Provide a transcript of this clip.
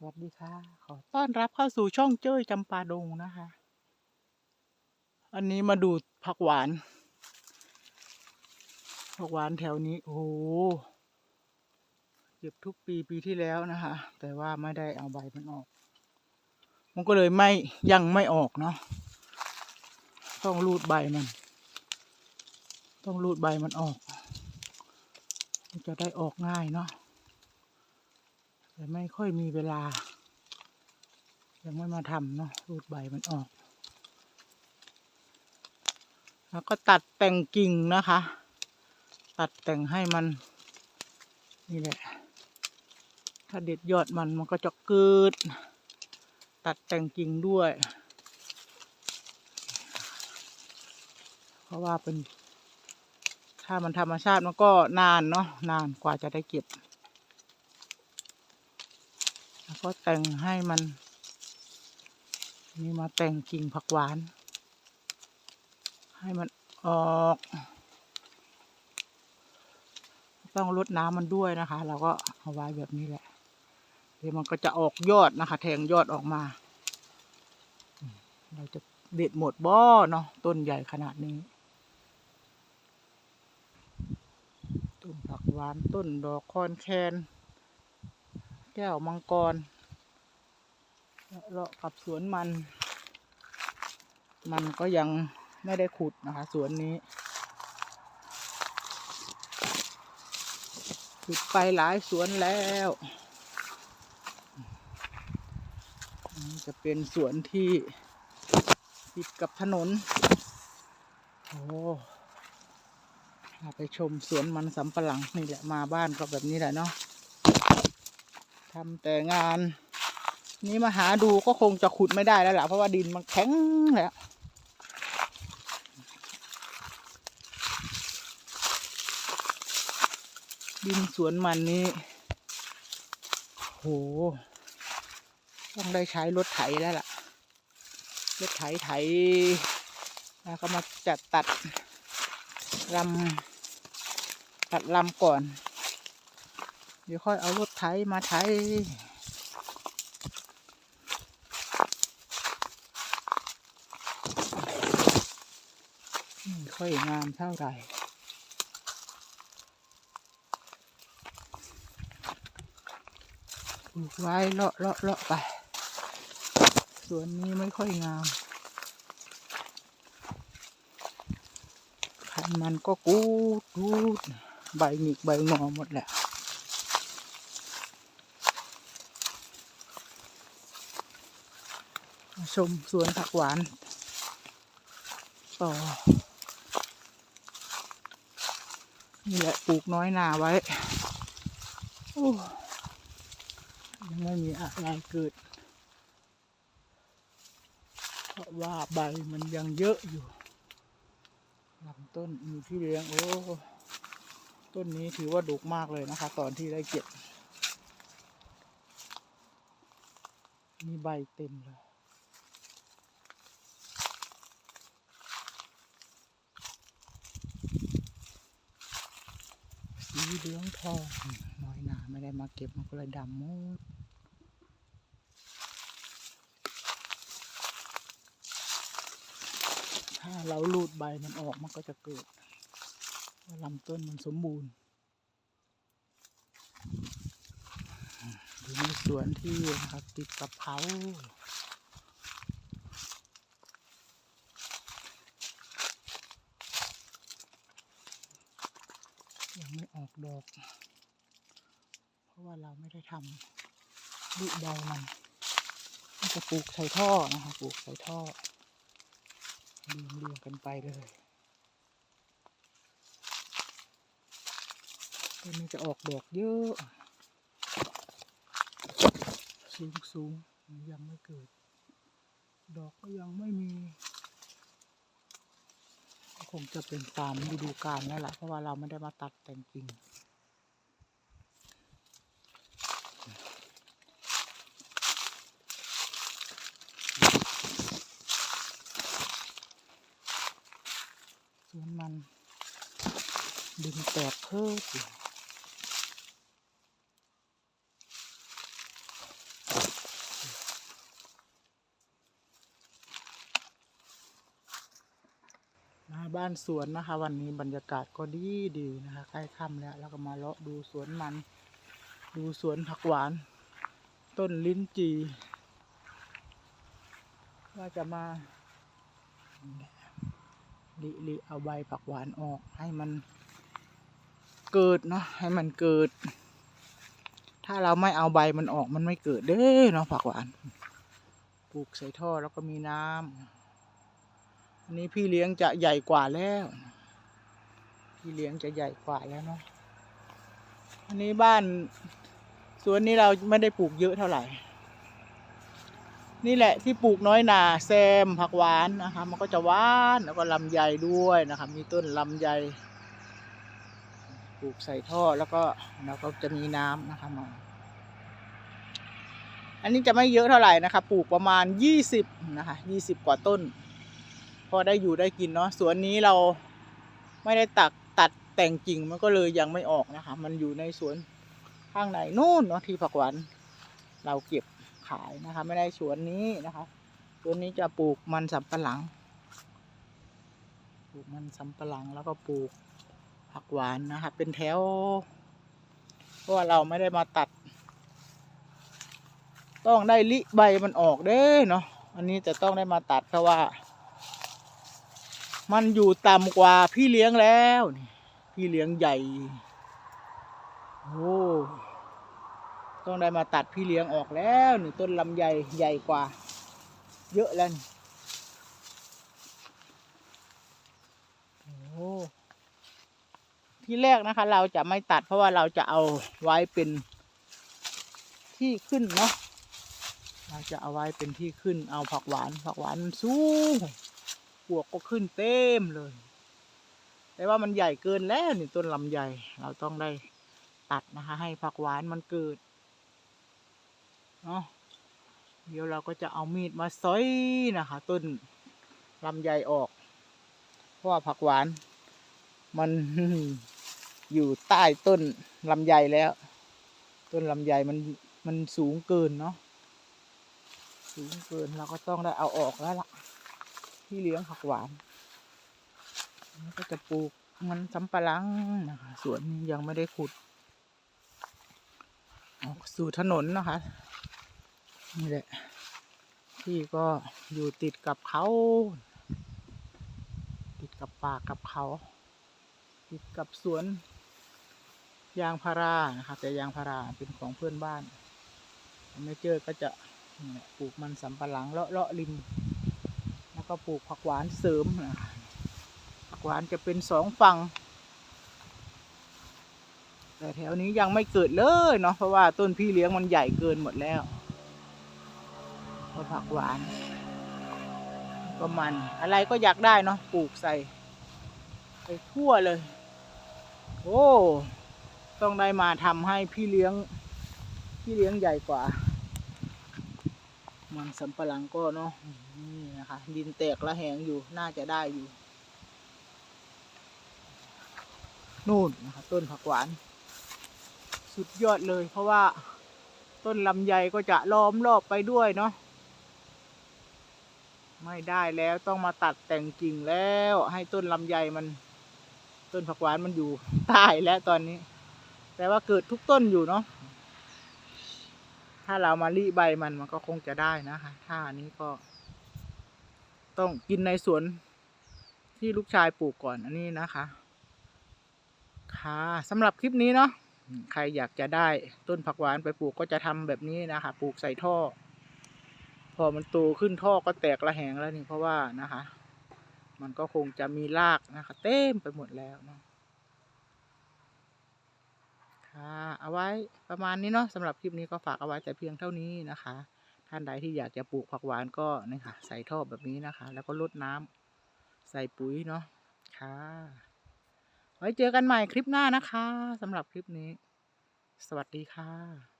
สวัสดีค่ะ ขอต้อนรับเข้าสู่ช่องเจ้ยจำปาดงนะคะ อันนี้มาดูผักหวาน ผักหวานแถวนี้ โอ้โหเก็บทุกปีปีที่แล้วนะคะ แต่ว่าไม่ได้เอาใบมันออก มันก็เลยไม่ยังไม่ออกเนาะ ต้องรูดใบมัน ต้องรูดใบมันออก มันจะได้ออกง่ายเนาะ แต่ไม่ค่อยมีเวลา ยังไม่มาทำเนาะรูดใบมันออก แล้วก็ตัดแต่งกิ่งนะคะ ตัดแต่งให้มัน นี่แหละ ถ้าเด็ดยอดมันมันก็จะเกิด ตัดแต่งกิ่งด้วย เพราะว่าเป็น ถ้ามันธรรมชาติมันก็นานเนาะนานกว่าจะได้เก็บ ก็แต่งให้มัน นี่มาแต่งกิ่งผักหวาน ให้มันออก ต้องรดน้ำมันด้วยนะคะ เราก็เอาไว้แบบนี้แหละ เดี๋ยวมันก็จะออกยอดนะคะ แทงยอดออกมา เราจะเด็ดหมดบ่อเนาะต้นใหญ่ขนาดนี้ต้นผักหวานต้นดอกคอนแคน แก้วมังกรเลาะกับสวนมัน มันก็ยังไม่ได้ขุดนะคะ สวนนี้ ขุดไปหลายสวนแล้วจะเป็นสวนที่ติดกับถนน โอ้ไปชมสวนมันสำปะหลังนี่แหละมาบ้านก็แบบนี้แหละเนาะ ทำแต่งาน นี้มาหาดูก็คงจะขุดไม่ได้แล้วล่ะเพราะว่าดินมันแข็งแล้วดินสวนมันนี้โหต้องได้ใช้รถไถแล้วล่ะ รถไถไถแล้วก็มาจัดตัดลำตัดลำก่อน เดี๋ยวค่อยเอารถไถมาไถไม่ค่อยงามเท่าไหร่ปลูกไว้เลาะเลาะเลาะไป สวนนี้ไม่ค่อยงามพันมันก็กูดกูดใบหงิกใบงอหมดแหละ มา ชมสวนผักหวานต่อนี่แหละปลูกน้อยนาไว้ยังไม่มีอะไรเกิด เพราะว่าใบมันยังเยอะอยู่ลำต้นมีที่เลี้ยงโอ้ต้นนี้ถือว่าดกมากเลยนะคะ ตอนที่ได้เก็บ มีใบเต็มเลย เหลืองทองอืมน้อยหนาไม่ได้มาเก็บมันก็เลยดำหมดถ้าเราลูดใบมันออกมันก็จะเกิดว่าลำต้นมันสมบูรณ์อยู่ในสวนที่นะครับติดกับเขายังไม่ออกดอก เพราะว่าเรา ไม่ได้ทำลูกใบมันมันจะปลูกใส่ท่อนะคะปลูกใส่ท่อเรียงเรียงกันไปเลยต้นนี้จะออกดอกเยอะสูงสูงยังไม่เกิด ดอกก็ยังไม่มีคงจะเป็นตามฤดูกาลนั่นแหละเพราะว่าเราไม่ได้มาตัดแต่งกิ่ง สวนมันดึงแตกเพิ่มนะบ้านสวนนะคะ วันนี้บรรยากาศก็ดีดีนะคะใกล้ค่ำแล้วเราก็มาเลาะดูสวนมัน ดูสวนผักหวาน ต้นลิ้นจีว่าจะมา ลิลิเอาใบผักหวานออกให้มันเกิดเนาะให้มันเกิด ถ้าเราไม่เอาใบมันออกมันไม่เกิดเด้อเนาะผักหวาน ปลูกใส่ท่อแล้วก็มีน้ำอันนี้พี่เลี้ยงจะใหญ่กว่าแล้ว พี่เลี้ยงจะใหญ่กว่าแล้วเนาะอันนี้บ้านสวนนี้เราไม่ได้ปลูกเยอะเท่าไหร่ นี่แหละที่ปลูกน้อยนาแซมผักหวานนะคะมันก็จะหวานแล้วก็ลำไยด้วยนะคะมีต้นลำไยปลูกใส่ท่อแล้วก็แล้วก็จะมีน้ำนะคะมาอันนี้จะไม่เยอะเท่าไหร่นะคะ ปลูกประมาณยี่สิบนะคะยี่สิบกว่าต้น พอได้อยู่ได้กินเนาะสวนนี้เราไม่ได้ตักตัดแต่งกิ่งมันก็เลยยังไม่ออกนะคะ มันอยู่ในสวนข้างในนู่นเนาะที่ผักหวานเราเก็บ ขายนะคะ ไม่ได้สวนนี้นะคะสวนนี้จะปลูกมันสำปะหลัง ปลูกมันสำปะหลังแล้วก็ปลูกผักหวานนะคะ เป็นแถวเพราะว่าเราไม่ได้มาตัด ต้องได้ลิใบมันออกเด้เนาะอันนี้จะต้องได้มาตัดเพราะว่า มันอยู่ต่ำกว่าพี่เลี้ยงแล้ว พี่เลี้ยงใหญ่ โอ้ ต้องได้มาตัดพี่เลี้ยงออกแล้วหนี่งต้นลำไยใหญ่กว่า เยอะแล้วโอ้ที่แรกนะคะ เราจะไม่ตัดเพราะว่าเราจะเอาไว้เป็นที่ขึ้นเนาะเราจะเอาไว้เป็นที่ขึ้นเอาผักหวานผักหวานมันสูงปวกก็ขึ้นเต็มเลย แต่ว่ามันใหญ่เกินแล้วนี่ต้นลำไยเราต้องได้ตัดนะคะ ให้ผักหวานมันเกิด เนาะเดี๋ยวเราก็จะเอามีดมาซอยนะคะ ต้นลำไยออก เพราะว่าผักหวาน มันอยู่ใต้ต้นลำไยแล้ว ต้นลำไยมันมันสูงเกินเนาะสูงเกินเราก็ต้องได้เอาออกแล้วล่ะ ที่เลี้ยงผักหวานแล้วก็จะปลูกมันสำปะหลังนะคะสวนยังไม่ได้ขุด ออกสู่ถนนนะคะ นี่แหละ ที่ก็อยู่ติดกับเขา ติดกับป่ากับเขา ติดกับสวน ยางพารานะคะแต่ยางพาราเป็นของเพื่อนบ้านไม่เจอก็จะปลูกมันสำปะหลังเลาะเลาะริม แล้วก็ปลูกผักหวานเสริมนะผักหวานจะเป็นสองฝั่งแต่แถวนี้ยังไม่เกิดเลยเนาะเพราะว่าต้นพี่เลี้ยงมันใหญ่เกินหมดแล้ว เพราะผักหวาน ก็มันอะไรก็อยากได้เนาะปลูกใส่ไปทั่วเลย โอ้ ต้องได้มาทำให้พี่เลี้ยง พี่เลี้ยงใหญ่กว่า มันสำปะหลังก็เนาะนี่นะคะ ดินแตกละแหงอยู่น่าจะได้อยู่ นู่นนะคะต้นผักหวาน สุดยอดเลยเพราะว่าต้นลำไยก็จะล้อมรอบไปด้วยเนาะ ไม่ได้แล้วต้องมาตัดแต่งกิ่งแล้ว ให้ต้นลำไยมัน ต้นผักหวานมันอยู่ใต้แล้วตอนนี้ แต่ว่าเกิดทุกต้นอยู่เนาะถ้าเรามารีใบมันมันก็คงจะได้นะคะถ้านี้ก็ ต้องกินในสวนที่ลูกชายปลูกก่อนอันนี้นะคะ ค่ะสำหรับคลิปนี้เนาะใครอยากจะได้ต้นผักหวานไปปลูกก็จะทำแบบนี้นะคะ ปลูกใส่ท่อ พอมันโตขึ้นท่อก็แตกระแหงแล้วนี่เพราะว่านะคะ มันก็คงจะมีรากนะคะ เต็มไปหมดแล้วเนาะค่ะเอาไว้ประมาณนี้เนาะสำหรับคลิปนี้ก็ฝากเอาไว้แต่เพียงเท่านี้นะคะ ท่านใดที่อยากจะปลูกผักหวานก็นี่ค่ะ ใส่ท่อแบบนี้นะคะ แล้วก็รดน้ำใส่ปุ๋ยเนาะค่ะ ไว้เจอกันใหม่คลิปหน้านะคะสำหรับคลิปนี้ สวัสดีค่ะ